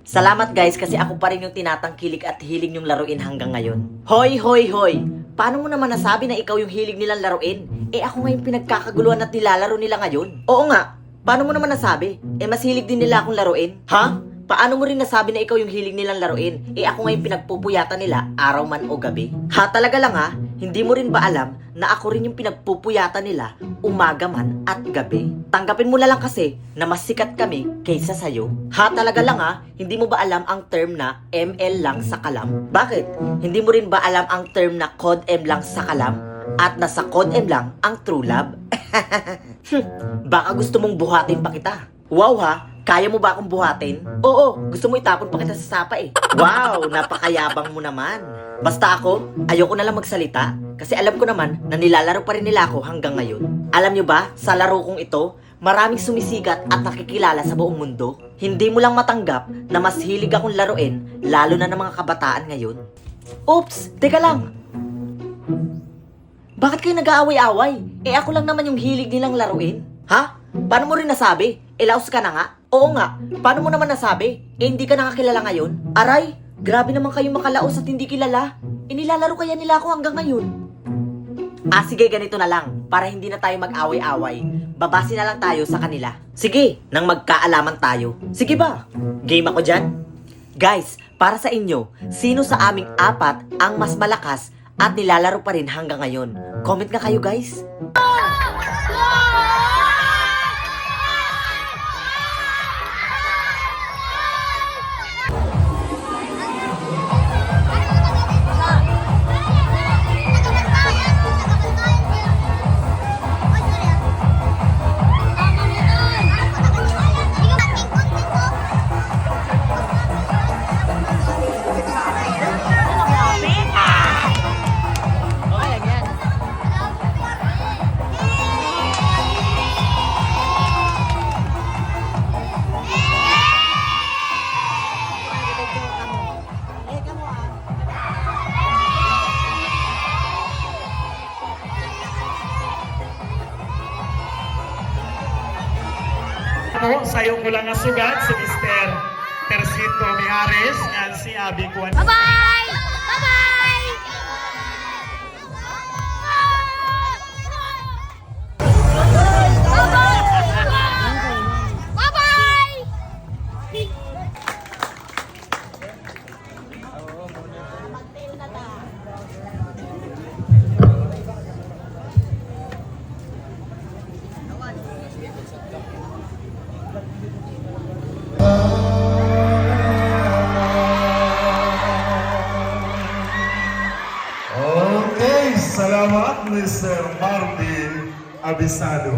Salamat guys kasi ako pa rin yung tinatangkilik at hiling yung laruin hanggang ngayon. Hoy, hoy, hoy! Paano mo naman nasabi na ikaw yung hilig nilang laruin? Eh ako nga yung pinagkakaguluhan at nilalaro nila ngayon. Oo nga, paano mo naman nasabi? Eh mas hilig din nila akong laruin. Ha? Paano mo rin nasabi na ikaw yung hilig nilang laruin? Eh ako nga yung pinagpupuyatan nila araw man o gabi. Ha talaga lang ha? Hindi mo rin ba alam na ako rin yung pinagpupuyatan nila umaga man at gabi? Tanggapin mo na lang kasi na mas sikat kami kaysa sa'yo. Ha talaga lang ha? Hindi mo ba alam ang term na ML lang sa kalam? Bakit? Hindi mo rin ba alam ang term na Code M lang sa kalam? At nasa Code M lang ang true love? Baka gusto mong buhatin pa kita. Wow ha, kaya mo ba akong buhatin? Oo, gusto mo itapon pa kita sa sapa eh. Wow, napakayabang mo naman. Basta ako, ayoko na lang magsalita kasi alam ko naman na nilalaro pa rin nila ako hanggang ngayon. Alam nyo ba, sa laro kong ito, maraming sumisikat at nakikilala sa buong mundo. Hindi mo lang matanggap na mas hilig akong laruin lalo na ng mga kabataan ngayon. Oops, teka lang. Bakit kayo nag-aaway-away? Eh ako lang naman yung hilig nilang laruin. Ha? Paano mo rin nasabi? Ilaos ka na nga? Oo nga. Paano mo naman nasabi? Eh hindi ka nakakilala ngayon? Aray, grabe naman kayo makalaos at hindi kilala. Inilalaro kaya nila ako hanggang ngayon. Ah, sige, ganito na lang. Para hindi na tayo mag-away-away. Babasi na lang tayo sa kanila. Sige, nang magkaalaman tayo. Sige ba? Game ako dyan? Guys, para sa inyo, sino sa aming apat ang mas malakas at nilalaro pa rin hanggang ngayon? Comment nga kayo guys. Ako, sayo ko lang ang sugat si Mr. Tercito Mijares at si Abby. Bye-bye! Bye-bye! Bye-bye! Salamat Mr. Marvin Abisado.